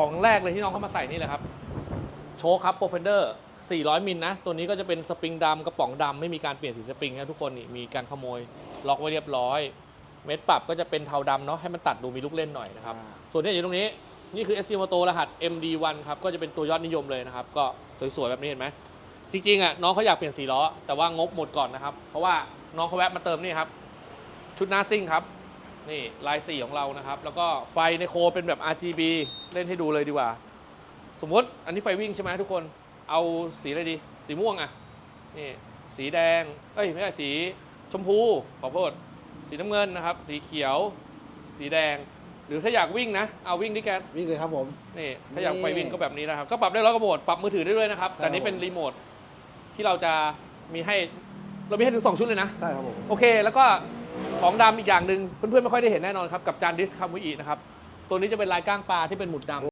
ของแรกเลยที่น้องเขามาใส่นี่แหละครับ โชคครับโปรเฟนเดอร์ 400 มิลนะ ตัวนี้ก็จะเป็นสปริงดำกระป๋องดำไม่มีการเปลี่ยนสีสปริงนะทุกคนนี่มีการขโมยล็อกไว้เรียบร้อย เม็ดปรับก็จะเป็นเทาดำเนาะให้มันตัดดูมีลูกเล่นหน่อยนะครับ อ่า ส่วนที่อยู่ตรงนี้นี่คือ SC Moto รหัส MD1 ครับ ก็จะเป็นตัวยอดนิยมเลยนะครับ ก็สวยๆ แบบนี้เห็นไหม จริงๆอะน้องเขาอยากเปลี่ยนสีล้อ แต่ว่างบหมดก่อนนะครับ เพราะว่าน้องเขาแวะมาเติมนี่ครับ ชุดหน้าซิ่งครับ นี่ลายสีของเรานะครับ แล้วก็ไฟในโคเป็นแบบ RGB เล่นให้ดูเลยดีกว่า สมมติอันนี้ไฟวิ่งใช่ไหมทุกคน เอาสีอะไรดี สีม่วงอะ นี่สีแดง เอ้ยไม่ใช่สีชมพู ขอโทษ สีน้ำเงินนะครับ สีเขียว สีแดง หรือถ้าอยากวิ่งนะ เอาวิ่งที่แกวิ่งเลยครับผม นี่ถ้าอยากนี่ไฟวิ่งก็แบบนี้นะครับ ก็ปรับได้ร้อยกว่าโหมดปรับมือถือได้ด้วยนะครับใช่แต่นี้ครับเป็นรีโมทที่เราจะมีให้ เรามีให้ถึงสองชุดเลยนะ ใช่ครับผม โอเค แล้วก็ ของดำอีกอย่างหนึ่งเพื่อนๆไม่ค่อยได้เห็นแน่นอนครับกับจานดิสคัมวิอีนะครับตัวนี้จะเป็นลายก้างปลาที่เป็นหมุดดำ